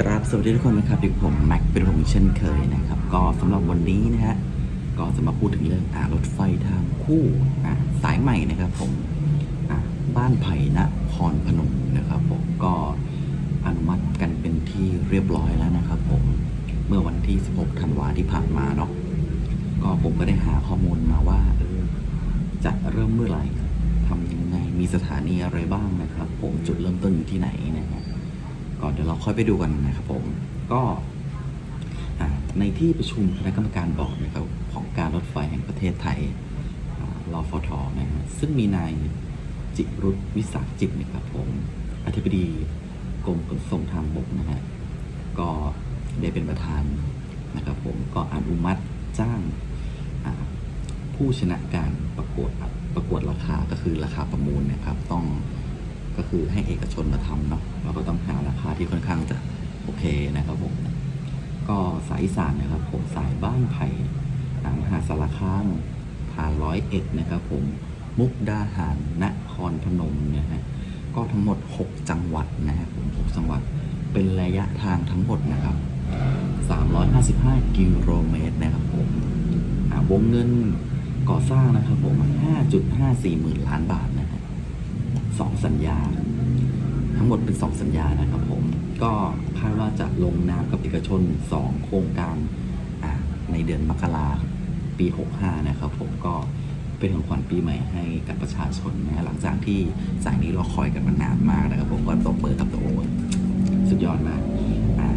กราบสวัสดีทุกคนนะครับอยู่ผมแม็กเป็นผมเช่นเคยนะครับ ก็สำหรับวันนี้นะฮะก็จะมาพูดถึงเรื่องอารถไฟทางคู่อ่าสายใหม่นะครับผมอ่าบ้านไผ่นครพนมนะครับผมก็อนุมัติกันเป็นที่เรียบร้อยแล้วนะครับผมเมื่อวันที่ 16 ธันวาที่ผ่านมาเนาะก็ผมก็ได้หาข้อมูลมาว่าเออจะเริ่มเมื่อไหร่ทำยังไงมีสถานีอะไรบ้างนะครับ ผมจุดเริ่มต้นอยู่ที่ไหนนะครับ ก่อนเดี๋ยวเราค่อยไปดูกันนะครับผมก็ในที่ประชุมคณะกรรมการบอร์ดนะครับของการรถไฟแห่งประเทศไทยรอฟทนะฮะซึ่งมีนายจิรุธวิสาจิตนะครับผมอธิบดีกรมขนส่งทางบกนะฮะก็ได้เป็นประธานนะครับผมก็อนุมัติจ้างผู้ชนะการประกวดประกวดราคาก็คือราคาประมูลนะครับ ต้องก็คือให้เอกชนมาทำเนาะเราก็ต้อง เคนะครับผมก็สายสานนะครับ ผมสายบ้านไผ่ทางมหาสารคามผ่านร้อยเอ็ดนะครับผมมุกดาหารนครพนมนะฮะก็ทั้งหมด 6 จังหวัดนะฮะผม6จังหวัดเป็นระยะทางทั้งหมดนะครับ 355 กิโลเมตรนะครับผมวงเงินก่อสร้างนะครับผม 5.54 หมื่นล้านบาทนะฮะสองสัญญา ทั้งหมดเป็นสองสัญญานะครับผม ก็คาดว่าจะลงนามกับเอกชน 2 โครงการในเดือนมกราปี 65 นะครับผมก็เป็นของขวัญปีใหม่ให้กับประชาชนนะหลังจากที่สายนี้เรอคอยกันมานานมากนะครับผมก็ตบเบอร์กับตัวโอ้สุดยอดมากอ่า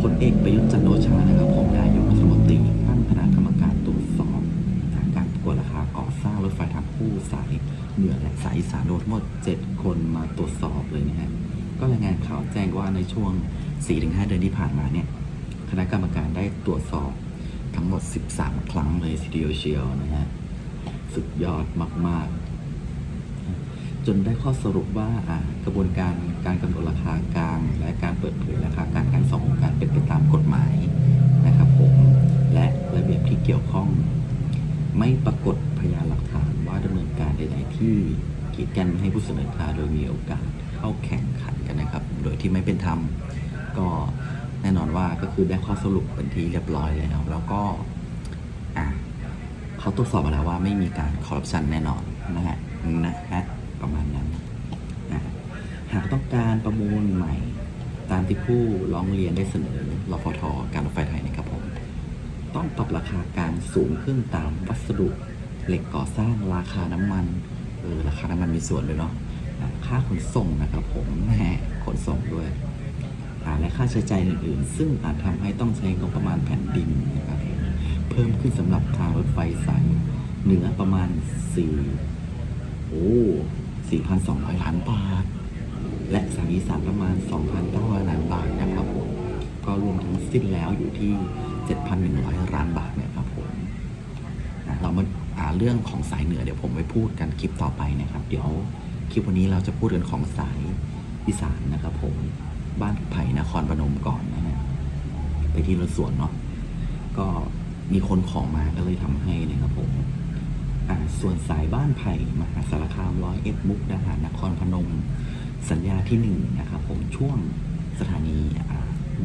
พลเอกประยุทธ์จันทร์โอชานะครับผมนายกรัฐมนตรีตั้งคณะกรรมการตรวจสอบการประกวดราคาก่อสร้างรถไฟทางคู่สายเหนือและสายอีสานรวมทั้งหมด 7 คนมาตรวจสอบเลยนะฮะ ก็รายงานข่าวแจ้งว่าในช่วง 4-5 เดือนที่ผ่านมาเนี่ยคณะกรรมการได้ตรวจสอบทั้งหมด 13 ครั้งเลยทีเดียวเชียวนะฮะสุดยอดมาก ๆ จนได้ข้อสรุปว่ากระบวนการการกำหนดราคากลาง และการเปิดเผยราคากลางการสองโครงการเป็นไปตามกฎหมายนะครับผมและระเบียบที่เกี่ยวข้อง ไม่ปรากฏพยานหลักฐานว่าดำเนินการใดๆที่กีดกันให้ผู้เสนอราคาโดยมีโอกาสเข้าแข่งขันกันนะครับ โดยที่ไม่เป็นธรรมก็แน่นอนว่าก็คือได้ข้อสรุปเป็นที่เรียบร้อยแล้ว แล้วก็อะเขาตรวจสอบมาแล้วว่าไม่มีการคอร์รัปชันแน่นอนนะฮะนะฮะประมาณนั้นนะหากต้องการประมูลใหม่ตามที่ผู้ร้องเรียนได้เสนอรฟทการรถไฟไทยนะครับผมต้องปรับราคากางสูงขึ้นตามวัสดุเหล็กก่อสร้างราคาน้ำมันเออราคาน้ำมันมีส่วนเลยเนาะ ค่าขนส่งนะครับผมแหมขนส่งด้วยอ่าและค่าใช้จ่ายอื่นๆ ซึ่งอาจทำให้ต้องใช้งบประมาณแผ่นดินนะครับเพิ่มขึ้นสำหรับทางรถไฟสายเหนือประมาณ 4 โอ้4,200 ล้านบาท และสายอีสานประมาณ 2,900 ล้านบาทนะครับผมก็รวมทั้งสิ้นแล้วอยู่ที่ 7,100 ล้านบาทนะครับผมเรามาอ่าเรื่องของสายเหนือเดี๋ยวผมไปพูดกันคลิปต่อไปนะครับ เดี๋ยว คลิปวันนี้เราจะพูดกันของสายอีสานนะครับผม บ้านไผ่นครพนมก่อนนะฮะไปที่รถสวนเนาะก็มีคนของมาก็เลยทำให้นะครับผมอ่าส่วนสายบ้านไผ่มหาสารคามร้อยเอ็ดมุกดาหารนครพนม สัญญาที่หนึ่งนะครับผมช่วงสถานี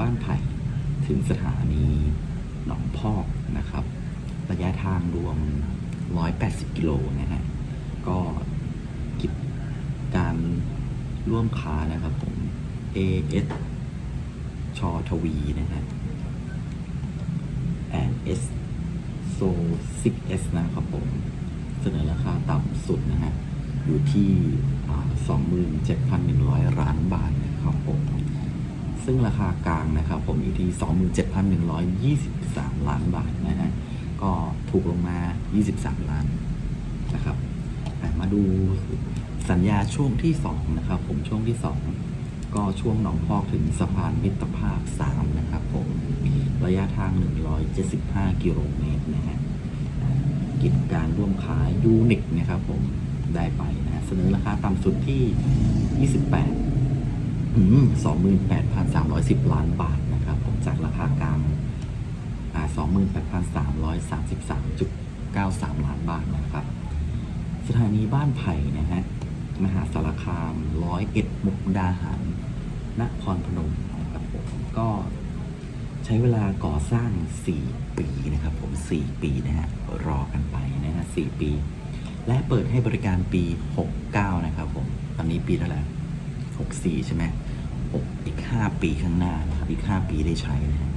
บ้านไผ่ถึงสถานีหนองพอกนะครับ ระยะทางรวม 180 กิโลนะฮะ ก็กิจการ ร่วมค้านะครับผม AS ชอทวีนะฮะ and S so 6S นะครับผม เสนอราคาต่ำสุดนะฮะ อยู่ที่อ่า27,100 ล้านบาทนะครับผม ซึ่งราคากลางนะครับผมอยู่ที่ 27,123 ล้านบาทนะฮะ ก็ถูกลงมา 23 ล้านนะครับอ่มาดู สัญญาช่วงที่2นะครับผมช่วงที่ 2 ก็ช่วงหนองพอกถึงสะพานมิตรภาพ 3 นะครับผมระยะทาง 175 กิโลเมตรนะฮะกิจการร่วมค้ายยูนิคนะครับผมได้ไปนะฮะเสนอราคาต่ำสุดที่ 28อืม28,310 ล้านบาทนะครับผมจากราคากลางอ่า28,333.93 ล้านบาทนะครับ สถานีบ้านไผ่นะฮะ มหาสารคามร้อยเอ็ดมุกดาหารนครพนมนะครับผมก็ใช้เวลาก่อสร้าง 4 ปีนะครับ ผม 4 ปีนะฮะรอกันไปนะฮะ4ปี และเปิดให้บริการปี 69 นะครับผม ตอนนี้ปีเท่าไหร่64 ใช่ไหม6อีก 5 ปีข้างหน้านะครับอีก 5 ปีได้ใช้นะฮะ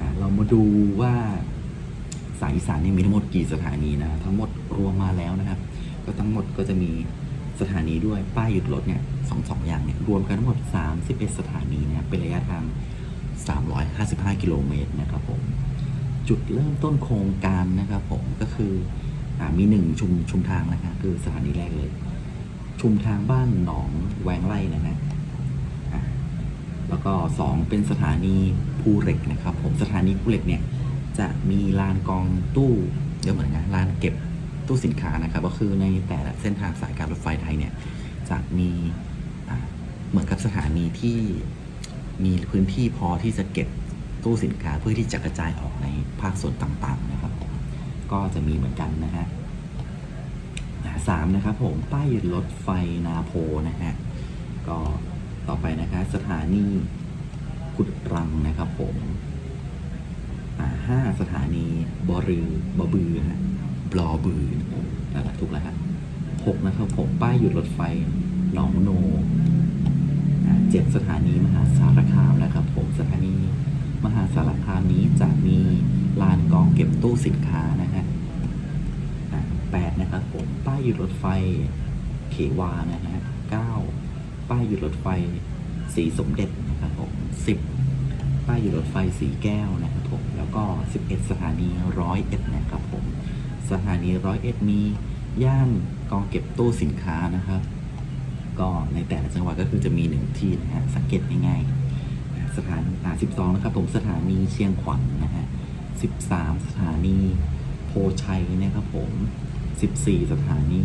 อะเรามาดูว่าสายอีสานนี่มีทั้งหมดกี่สถานีนะ ทั้งหมดรวมมาแล้วนะครับ ก็ทั้งหมดก็จะมี สถานีด้วยป้ายหยุดรถเนี่ยสองสองอย่างเนี่ยรวมกันทั้งหมด 31 สถานีนะครับเป็นระยะทาง 355 กิโลเมตรนะครับผมจุดเริ่มต้นโครงการนะครับผมก็คืออมีหนึ่งชุมชุมทางนะครับคือสถานีแรกเลย ชุมทางบ้านหนองแวงไร่นะฮะแล้วก็สองเป็นสถานีภูเหล็กนะครับผมสถานีภูเหล็กเนี่ยจะมีลานกองตู้เดี๋ยวเหมือนกันลานเก็บ ตู้สินค้านะครับก็คือในแต่ละเส้นทางสายการรถไฟไทยเนี่ยจะมีะเหมือนกับสถานีที่มีพื้นที่พอที่จะเก็บตู้สินค้าเพื่อที่จะกระจายออกในภาคส่วนต่างๆนะครับ ก็จะมีเหมือนกันนะฮะสามนะครับผมป้ายรถไฟนาโพนะฮะก็ต่อไปนะคะสถานีกุดรังนะครับผมห้าสถานีบอรือบอบือฮะ บลอบือนั่นแหละถูกแล้วฮะหกนะครับผมป้ายหยุดรถไฟหนองโนเจ็ดสถานีมหาสารคามนะครับผมสถานีมหาสารคามนี้จะมีลานกองเก็บตู้สินค้านะฮะแปดนะครับผมป้ายหยุดรถไฟเขวานะฮะเก้าป้ายหยุดรถไฟสีสมเด็จนะครับผมสิบป้ายหยุดรถไฟสีแก้วนะครับผมแล้วก็สิบเอ็ดสถานีร้อยเอ็ดนะครับผม สถานีร้อยเอ็ดมีย่านกองเก็บตู้สินค้านะครับ ก็ในแต่ละจังหวัดก็คือจะมีหนึ่งที่นะฮะสังเกตง่ายๆสถานีอ่าสิบสองนะครับผมสถานีเชียงขวัญนะฮะสิบสามสถานีโพชัยนะครับผมสิบสี่สถานี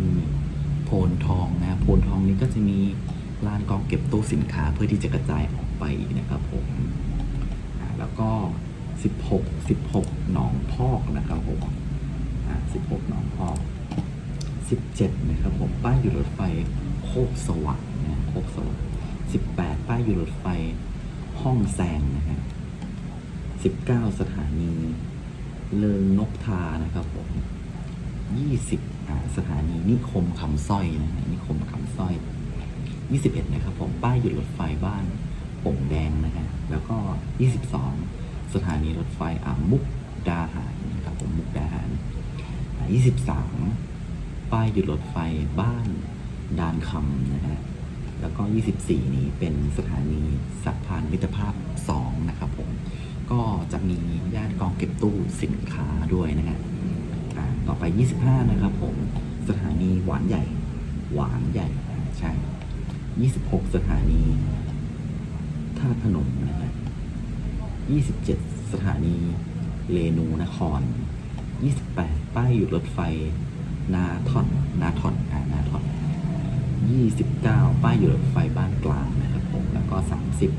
โพนทองนะโพนทองนี้ก็จะมีลานกองเก็บตู้สินค้าเพื่อที่จะกระจายออกไปนะครับผมแล้วก็สิบหกสิบหกหนองพอกนะครับผม อ่าสิบหกหนองพอก17 นะครับผม ป้ายอยู่รถไฟโคกสว่างนะโคกสว่าง18 ป้ายอยู่รถไฟห้องแซงนะฮะ19 สถานีเลิงนกทานะครับผม20 สถานีนิคมคำสร้อยนะฮะนิคมคำสร้อย 21 นะครับผม ป้ายหยุดรถไฟบ้านป่งแดงนะฮะ แล้วก็ 22 สถานีรถไฟอ่ามุกดาหารนะครับผมมุกดาหาร 23 ป้ายหยุดรถไฟบ้านดานคำนะฮะ แล้วก็ 24 นี้เป็นสถานีสะพานมิตรภาพ 2 นะครับผม ก็จะมีย่านกองเก็บตู้สินค้าด้วยนะฮะต่อไป 25 นะครับผม สถานีหวานใหญ่ หวานใหญ่อ่าใช่ 26 สถานีท่าพนมนะฮะ27 สถานีเรนูนคร 28 ป้ายหยุดรถไฟ นาทอนนาทอนอ่านาทอน29 ป้ายหยุดรถไฟบ้านกลางนะครับผมแล้วก็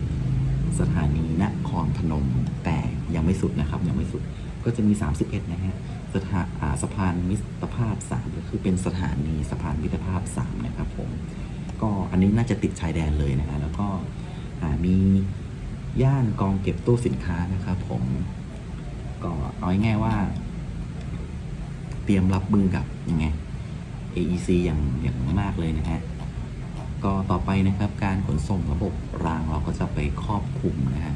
30 สถานีนครพนมแต่ยังไม่สุดนะครับยังไม่สุดก็จะมี 31 นะฮะสถาอ่าสะพานมิตรภาพ 3 ก็คือเป็นสถานีสะพานมิตรภาพ 3 นะครับผม ก็อันนี้น่าจะติดชายแดนเลยนะฮะแล้วก็มีย่านกองเก็บตู้สินค้านะครับผม ก็เอาง่ายๆว่า รียมรับมือกับยังไง AEC อย่างอย่างมากเลยนะฮะก็ต่อไปนะครับการขนส่งระบบรางเราก็จะไปครอบคลุมนะฮะ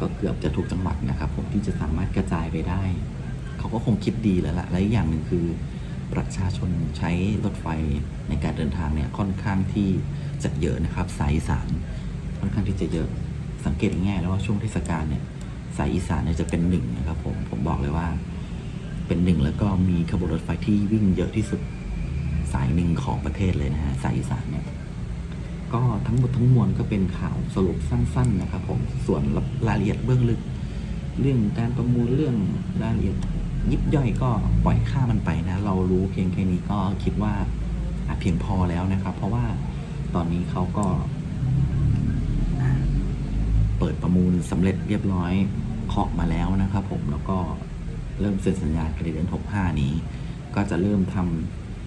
ก็เกือบจะทุกจังหวัดนะครับผมที่จะสามารถกระจายไปได้ เขาก็คงคิดดีแล้วล่ะและอีกอย่างหนึ่งคือ ประชาชนใช้รถไฟในการเดินทางเนี่ยค่อนข้างที่จะเยอะนะครับ สายอีสานค่อนข้างที่จะเยอะสังเกตง่ายๆแล้วว่าช่วงเทศกาลเนี่ยสายอีสานเนี่ยจะเป็นหนึ่งนะครับผมผมบอกเลยว่า เป็นหนึ่งแล้วก็มีขบวนรถไฟที่วิ่งเยอะที่สุดสายหนึ่งของประเทศเลยนะฮะสายอีสานเนี่ยก็ทั้งหมดทั้งมวลก็เป็นข่าวสรุปสั้น ๆ นะครับผมส่วนรายละเอียดเบื้องลึก เรื่องการประมูลเรื่องรายละเอียดยิบย่อยก็ปล่อยค่ามันไปนะ เรารู้เพียงแค่นี้ก็คิดว่าเพียงพอแล้วนะครับ เพราะว่าตอนนี้เขาก็ เปิดประมูลสำเร็จเรียบร้อยเคาะมาแล้วนะครับผมแล้วก็ เริ่มเซ็นสัญญากันในเดือน65 นี้ ก็จะเริ่มท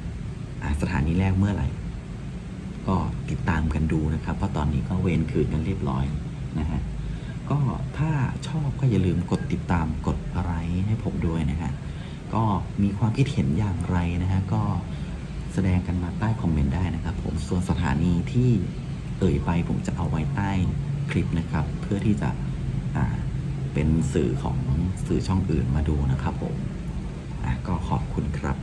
ำสถานีแรกเมื่อไหร่ ก็ติดตามกันดูนะครับ เพราะตอนนี้ก็เวนคืนกันเรียบร้อยนะฮะก็ก็ถ้าชอบก็อย่าลืมกดติดตามกดอะไรให้ผมด้วยนะฮะก็มีความคิดเห็นอย่างไรนะฮะก็แสดงกันมาใต้คอมเมนต์ได้นะครับ ผมส่วนสถานีที่เอ่ยไปผมจะเอาไว้ใต้คลิปนะครับ เพื่อที่จะอ่า เป็นสื่อของสื่อช่องอื่นมาดูนะครับผมอะก็ขอบคุณครับ